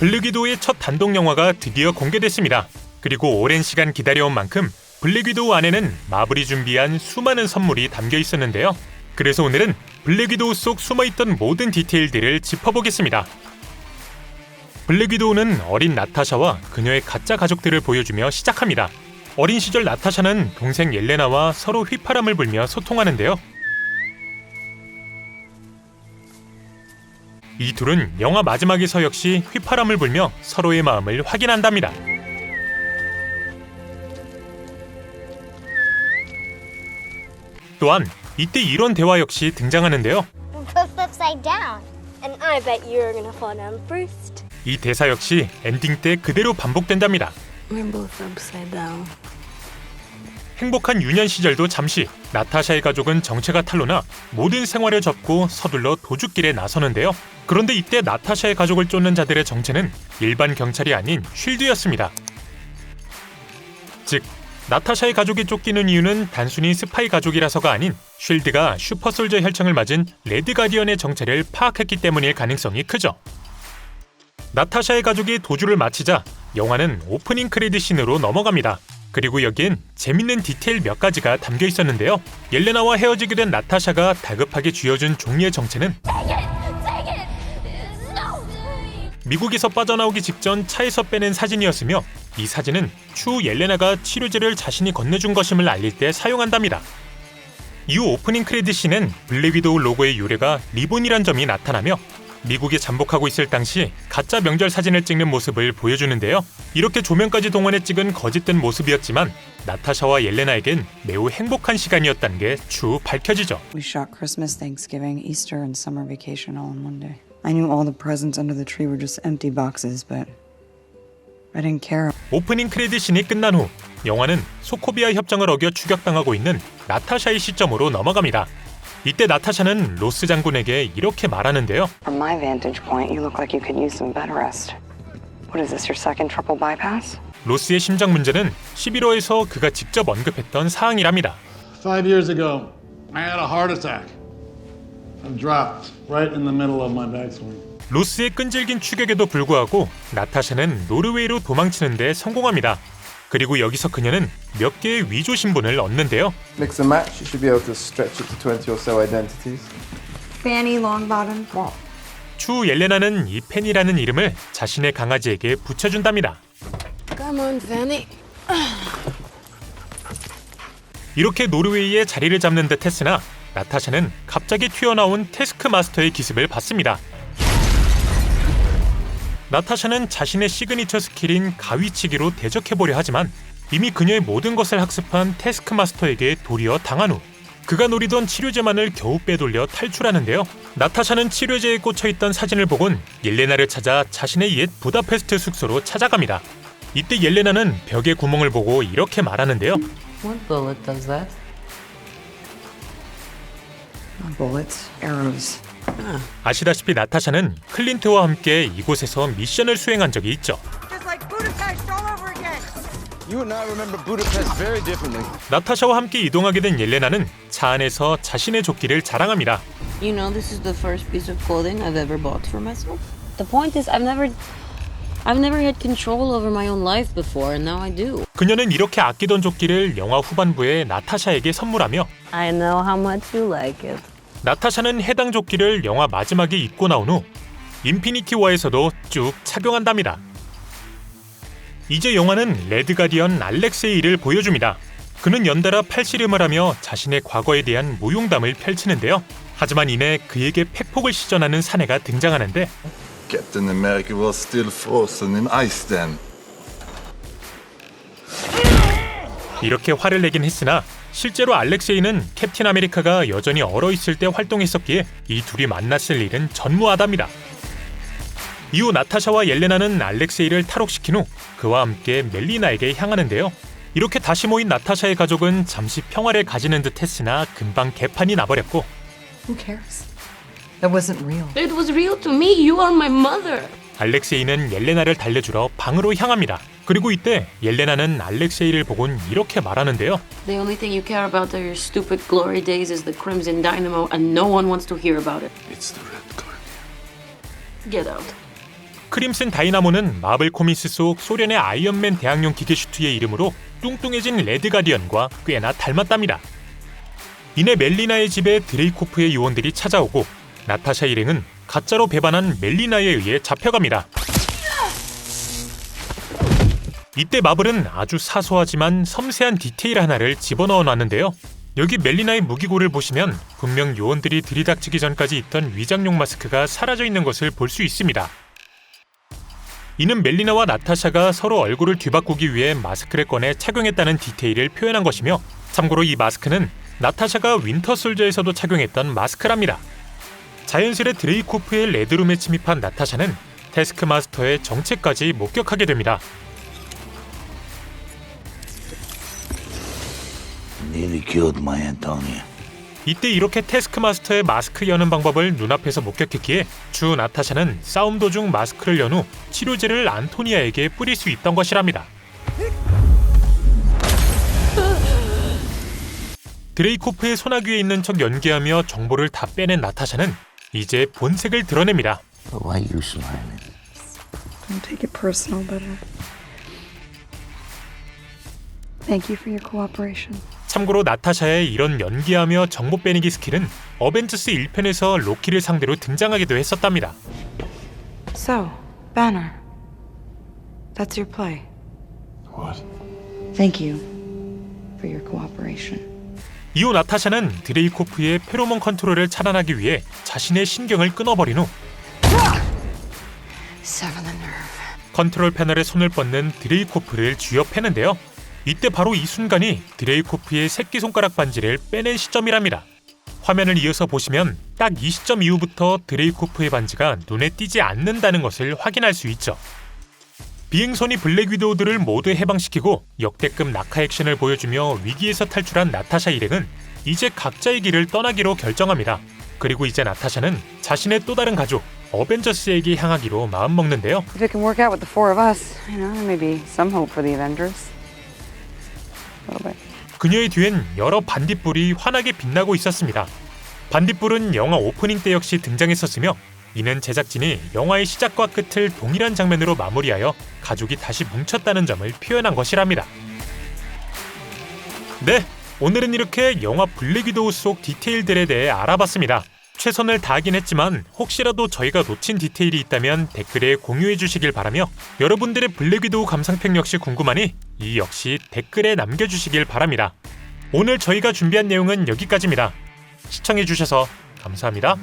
블랙위도우의 첫 단독 영화가 드디어 공개됐습니다. 그리고 오랜 시간 기다려온 만큼 블랙위도우 안에는 마블이 준비한 수많은 선물이 담겨 있었는데요. 그래서 오늘은 블랙위도우 속 숨어있던 모든 디테일들을 짚어보겠습니다. 블랙위도우는 어린 나타샤와 그녀의 가짜 가족들을 보여주며 시작합니다. 어린 시절 나타샤는 동생 옐레나와 서로 휘파람을 불며 소통하는데요. 이 둘은 영화 마지막에서 역시 휘파람을 불며 서로의 마음을 확인한답니다. 또한 이때 이런 대화 역시 등장하는데요. Flip upside down. And I bet you're gonna fall down first. 이 대사 역시 엔딩 때 그대로 반복된답니다. We're both upside down. 행복한 유년 시절도 잠시 나타샤의 가족은 정체가 탄로나 모든 생활을 접고 서둘러 도주길에 나서는데요. 그런데 이때 나타샤의 가족을 쫓는 자들의 정체는 일반 경찰이 아닌 쉴드였습니다. 즉 나타샤의 가족이 쫓기는 이유는 단순히 스파이 가족이라서가 아닌 쉴드가 슈퍼솔저 혈청을 맞은 레드 가디언의 정체를 파악했기 때문일 가능성이 크죠. 나타샤의 가족이 도주를 마치자 영화는 오프닝 크레딧 씬으로 넘어갑니다. 그리고 여기엔 재밌는 디테일 몇 가지가 담겨 있었는데요. 옐레나와 헤어지게 된 나타샤가 다급하게 쥐어준 종이의 정체는 미국에서 빠져나오기 직전 차에서 빼낸 사진이었으며 이 사진은 추후 옐레나가 치료제를 자신이 건네준 것임을 알릴 때 사용한답니다. 이후 오프닝 크레딧씬은 블랙위도우 로고의 유래가 리본이란 점이 나타나며 미국에 잠복하고 있을 당시 가짜 명절 사진을 찍는 모습을 보여주는데요. 이렇게 조명까지 동원해 찍은 거짓된 모습이었지만 나타샤와 옐레나에겐 매우 행복한 시간이었다는 게 추후 밝혀지죠. We shot Christmas, Thanksgiving, Easter, and summer vacation all in one day. I knew all the presents under the tree were just empty boxes, but I didn't care. 오프닝 크레딧신이 끝난 후 영화는 소코비아 협정을 어겨 추격당하고 있는 나타샤의 시점으로 넘어갑니다. 이때 나타샤는 로스 장군에게 이렇게 말하는데요. From my vantage point, you look like you could use some bed rest. What is this, your second triple bypass? 로스의 심장 문제는 11호에서 그가 직접 언급했던 사항이랍니다. Five years ago, I had a heart attack. I dropped right in the middle of my backswing. 로스의 끈질긴 추격에도 불구하고 나타샤는 노르웨이로 도망치는데 성공합니다. 그리고 여기서 그녀는 몇 개의 위조 신분을 얻는데요. Mix and match, you should be able to stretch it to 20 or so identities. Fanny Longbottom. 추후 옐레나는 이 펜이라는 이름을 자신의 강아지에게 붙여준답니다. Come on, Fanny. 이렇게 노르웨이에 자리를 잡는 듯 했으나 나타샤는 갑자기 튀어나온 테스크 마스터의 기습을 받습니다. 나타샤는 자신의 시그니처 스킬인 가위치기로 대적해보려 하지만 이미 그녀의 모든 것을 학습한 테스크 마스터에게 도리어 당한 후 그가 노리던 치료제만을 겨우 빼돌려 탈출하는데요. 나타샤는 치료제에 꽂혀있던 사진을 보곤 옐레나를 찾아 자신의 옛 부다페스트 숙소로 찾아갑니다. 이때 옐레나는 벽에 구멍을 보고 이렇게 말하는데요. What bullet does that? Bullets, arrows. 아시다시피 나타샤는 클린트와 함께 이곳에서 미션을 수행한 적이 있죠. You and I remember Budapest very differently. 나타샤와 함께 이동하게 된 옐레나는 차 안에서 자신의 조끼를 자랑합니다. You know, this is the first piece of clothing I've ever bought for myself. The point is, I've never, I've never had control over my own life before, and now I do. 그녀는 이렇게 아끼던 조끼를 영화 후반부에 나타샤에게 선물하며 I know how much you like it. 나타샤는 해당 조끼를 영화 마지막에 입고 나온 후 인피니티 워에서도 쭉 착용한답니다. 이제 영화는 레드 가디언 알렉스의 일을 보여줍니다. 그는 연달아 팔씨름을 하며 자신의 과거에 대한 무용담을 펼치는데요. 하지만 이내 그에게 팩폭을 시전하는 사내가 등장하는데 Captain America was still frozen in ice then. 이렇게 화를 내긴 했으나 실제로 알렉세이는 캡틴 아메리카가 여전히 얼어 있을 때 활동했었기에 이 둘이 만났을 일은 전무하답니다. 이후 나타샤와 옐레나는 알렉세이를 탈옥시킨 후 그와 함께 멜리나에게 향하는데요. 이렇게 다시 모인 나타샤의 가족은 잠시 평화를 가지는 듯 했으나 금방 개판이 나버렸고 Who cares? That wasn't real. It was real to me. You are my mother. 알렉세이는 옐레나를 달래주러 방으로 향합니다. 그리고 이때 옐레나는 알렉세이를 보곤 이렇게 말하는데요. The only thing you care about are your stupid glory days is the Crimson Dynamo, and no one wants to hear about it. It's the red guardian. Get out. 크림슨 다이나모는 마블 코미스 속 소련의 아이언맨 대항용 기계 슈트의 이름으로 뚱뚱해진 레드 가디언과 꽤나 닮았답니다. 이내 멜리나의 집에 드레이코프의 요원들이 찾아오고 나타샤 일행은 가짜로 배반한 멜리나에 의해 잡혀갑니다. 이때 마블은 아주 사소하지만 섬세한 디테일 하나를 집어넣어 놨는데요. 여기 멜리나의 무기고를 보시면 분명 요원들이 들이닥치기 전까지 있던 위장용 마스크가 사라져 있는 것을 볼 수 있습니다. 이는 멜리나와 나타샤가 서로 얼굴을 뒤바꾸기 위해 마스크를 꺼내 착용했다는 디테일을 표현한 것이며 참고로 이 마스크는 나타샤가 윈터 솔저에서도 착용했던 마스크랍니다. 자연스레 드레이코프의 레드룸에 침입한 나타샤는 테스크마스터의 정체까지 목격하게 됩니다. My Antonia. 이때 이렇게 테스크마스터의 마스크 여는 방법을 눈앞에서 목격했기에 주 나타샤는 싸움 도중 마스크를 연 후 치료제를 안토니아에게 뿌릴 수 있던 것이랍니다. 드레이코프의 소나귀에 있는 척 연기하며 정보를 다 빼낸 나타샤는 이제 본색을 드러냅니다. Why you smiling? Don't take it personal, better. Thank you for your cooperation. 참고로 나타샤의 이런 연기하며 정보 빼내기 스킬은 어벤져스 1편에서 로키를 상대로 등장하기도 했었답니다. So, Banner. That's your play. What? Thank you for your cooperation. 이후 나타샤는 드레이코프의 페로몬 컨트롤을 차단하기 위해 자신의 신경을 끊어버린 후 Sever the nerve. 컨트롤 패널에 손을 뻗는 드레이코프를 쥐어 패는데요. 이때 바로 이 순간이 드레이코프의 새끼손가락 반지를 빼낸 시점이랍니다. 화면을 이어서 보시면 딱 이 시점 이후부터 드레이코프의 반지가 눈에 띄지 않는다는 것을 확인할 수 있죠. 비행선이 블랙 위도우들을 모두 해방시키고 역대급 낙하 액션을 보여주며 위기에서 탈출한 나타샤 일행은 이제 각자의 길을 떠나기로 결정합니다. 그리고 이제 나타샤는 자신의 또 다른 가족 어벤져스에게 향하기로 마음먹는데요. If it can work out with the four of us, you know, may be some hope for the Avengers. 그녀의 뒤엔 여러 반딧불이 환하게 빛나고 있었습니다. 반딧불은 영화 오프닝 때 역시 등장했었으며 이는 제작진이 영화의 시작과 끝을 동일한 장면으로 마무리하여 가족이 다시 뭉쳤다는 점을 표현한 것이랍니다. 네, 오늘은 이렇게 영화 블랙 위도우 속 디테일들에 대해 알아봤습니다. 최선을 다하긴 했지만 혹시라도 저희가 놓친 디테일이 있다면 댓글에 공유해 주시길 바라며 여러분들의 블랙 위도우 감상평 역시 궁금하니 이 역시 댓글에 남겨주시길 바랍니다. 오늘 저희가 준비한 내용은 여기까지입니다. 시청해 주셔서 감사합니다.